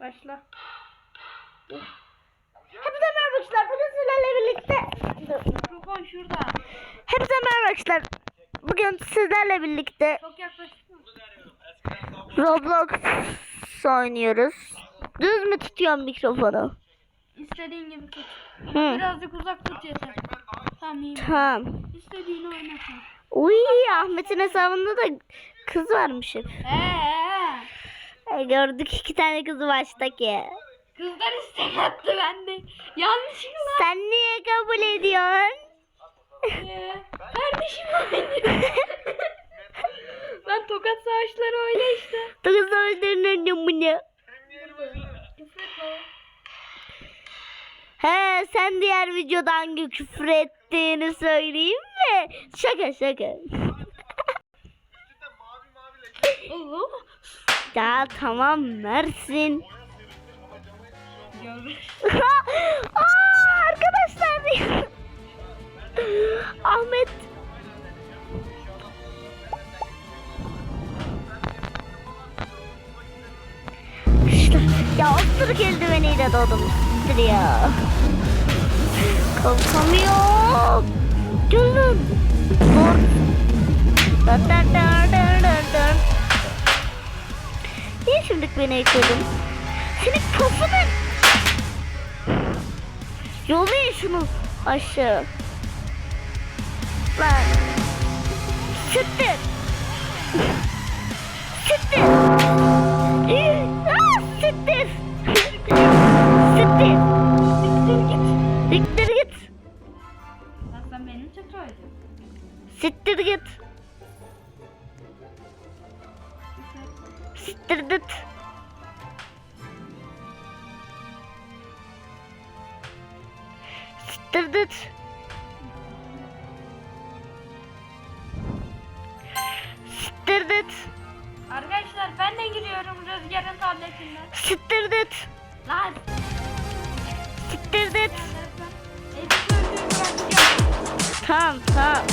Başla. Hepinize merhaba arkadaşlar. Bugün sizlerle birlikte... Mikrofon şurada. Hepinize merhaba arkadaşlar. Bugün sizlerle birlikte Çok yaklaştın. Roblox oynuyoruz. Düz mü tutuyorum mikrofonu? İstediğin gibi tut. Hı. Birazcık uzak tut yeter. Tamam iyi. Tamam. İstediğini oynatma. Uy Ahmet'in hesabında da kız varmış hep. Eee. E, gördük iki tane kızı baştaki. Kızlar istek attı bende. Yanlışlıkla. Sen niye kabul ediyorsun? Ee, kardeşim oynuyor. ben tokat savaşları öyle işte. Kız öldürünün bunu. He sen diğer videoda hangi küfür ettiğini söyleyeyim mi? Şaka şaka. Allah. Ya tamam Mersin. Aa, arkadaşlar. Ahmet. İşte, ya osuruk eldiveniyle doğdum. Ya. Kalkamıyorum. Gülüm. Dur. Dın dın dın beni ekledin? Senin kafanı Yollayın şunu aşağı. Lan. Siktir. Siktir. Siktir git. Arkadaşlar ben de giriyorum Rüzgar'ın tabletinden. Git. Lan. Öldüğünü bırakacağım. Tamam tamam.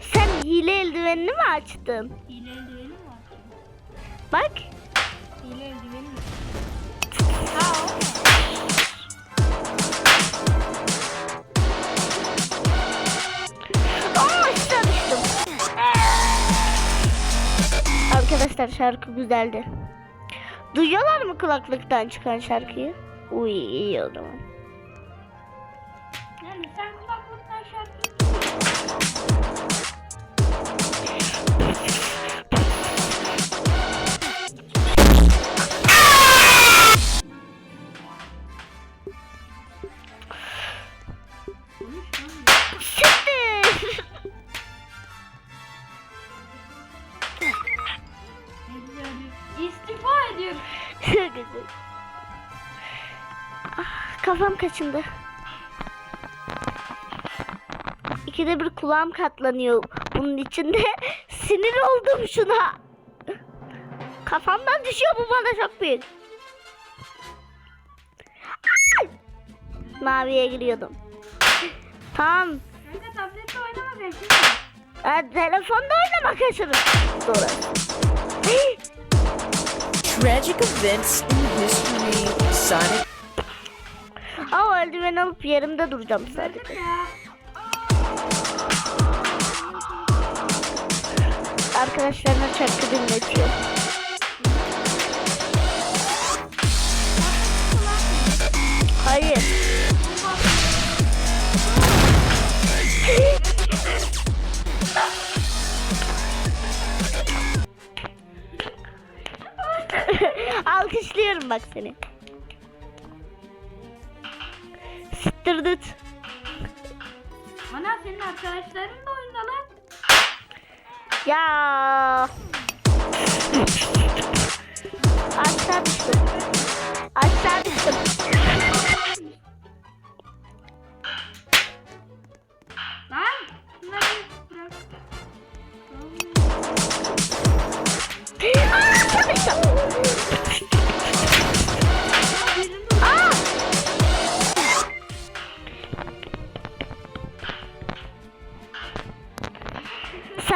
Sen hile eldivenini mi açtın? Hile eldiveni mi var? Bak. Hile eldiveni Arkadaşlar şarkı güzeldi. Duyuyorlar mı kulaklıktan çıkan şarkıyı? Uy iyi o zaman. Yani sen kulaklıktan şarkı kafam kaçındı. İkide bir kulağım katlanıyor bunun içinde. Sinir oldum şuna. Kafamdan düşüyor bu bana çok büyük. Maviye giriyordum. Tamam. Kanka tablette oynamak için. Ha, telefonda oynama kaçırır. Sonra. Hey! Tragic events in history. Sonic Aa o eldiveni alıp yerimde duracağım sadece. Arkadaşlarına şarkı dinletiyor. Hayır. Alkışlıyorum bak seni. Siktirdit. Ana senin arkadaşların da oyunda lan. Ya. Aşağı düştüm. Aşağı düştüm.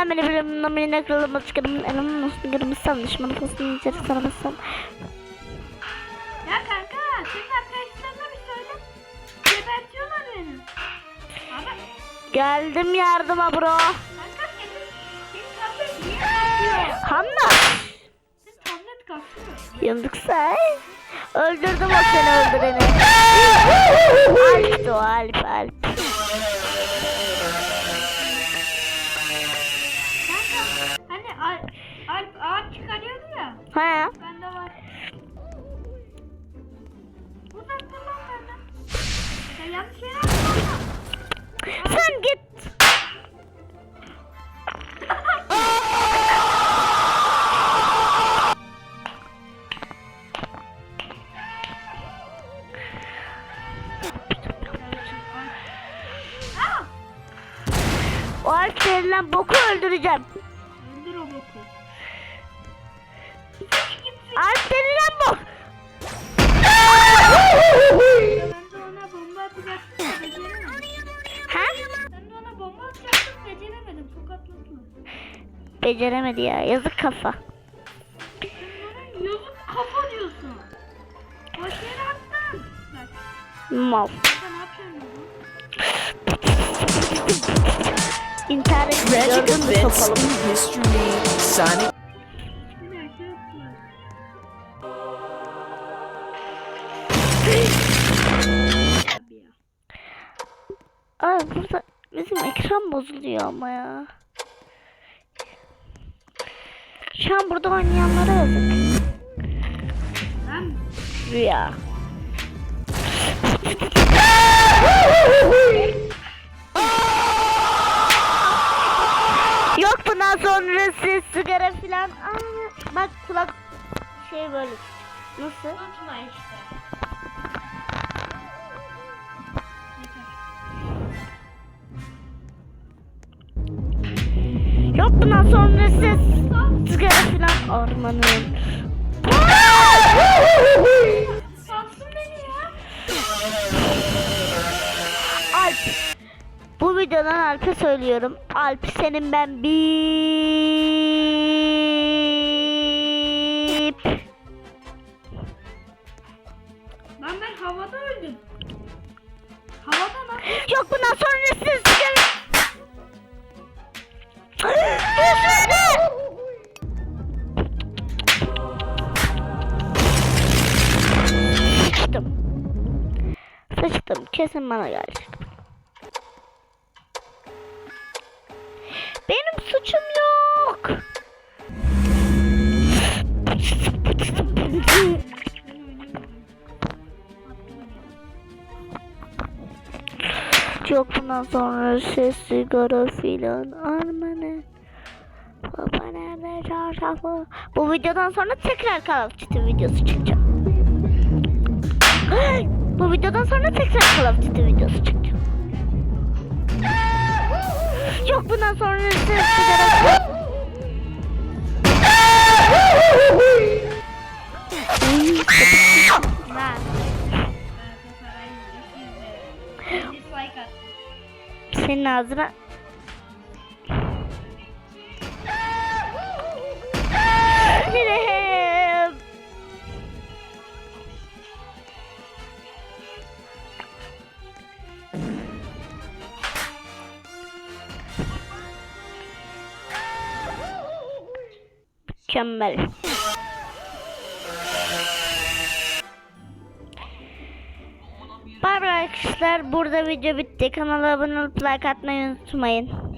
Sen beni bilim namine kırılmaz çıkarım elim nasıl görümüz sanışmalı fasını içeri sarmasam. Ya kanka senin arkadaşlarına bir söyle. Gebertiyorlar beni. Abi Geldim yardıma bro. kanka senin, senin tablet niye kalkıyor? Hanna. Senin tablet kalkıyor. Yandık say. Öldürdüm o seni öldüreni. Alp o Alp Alp. Hani Alp, Alp ağaç çıkarıyordu ya. Ha? Bende var. Uzak dur lan benden. Ya yanlış yere attın ama. Sen git. O Alp denilen boku öldüreceğim. Beceremedi ya. Yazık kafa. Yazık kafa diyorsun. Boş yere attın. Bak. Mal. Sen ne yapıyorsun oğlum? İntihar etti. Gördün mü. Ay burada bizim ekran bozuluyor ama ya. Şu an burada oynayanlara yazık. Ben Rüya. Yok bundan sonra siz sigara filan. Aa, bak kulak şey böyle. Nasıl? unutma işte. Bundan sonra siz sigara filan ormanın. Alp. Bu videodan Alp'e söylüyorum. Alp senin ben bip. Kesin bana gelecek. Benim suçum yok. Yok bundan sonra ses sigara filan armanı. Baba nerede çarşafı? Bu videodan sonra tekrar Call of Duty videosu çıkacak. Bu videodan sonra tekrar Call of Duty videosu çıkacak. Yok bundan sonra at. Senin ağzına Mükemmel. Bay arkadaşlar. Burada video bitti. Kanala abone olup like atmayı unutmayın.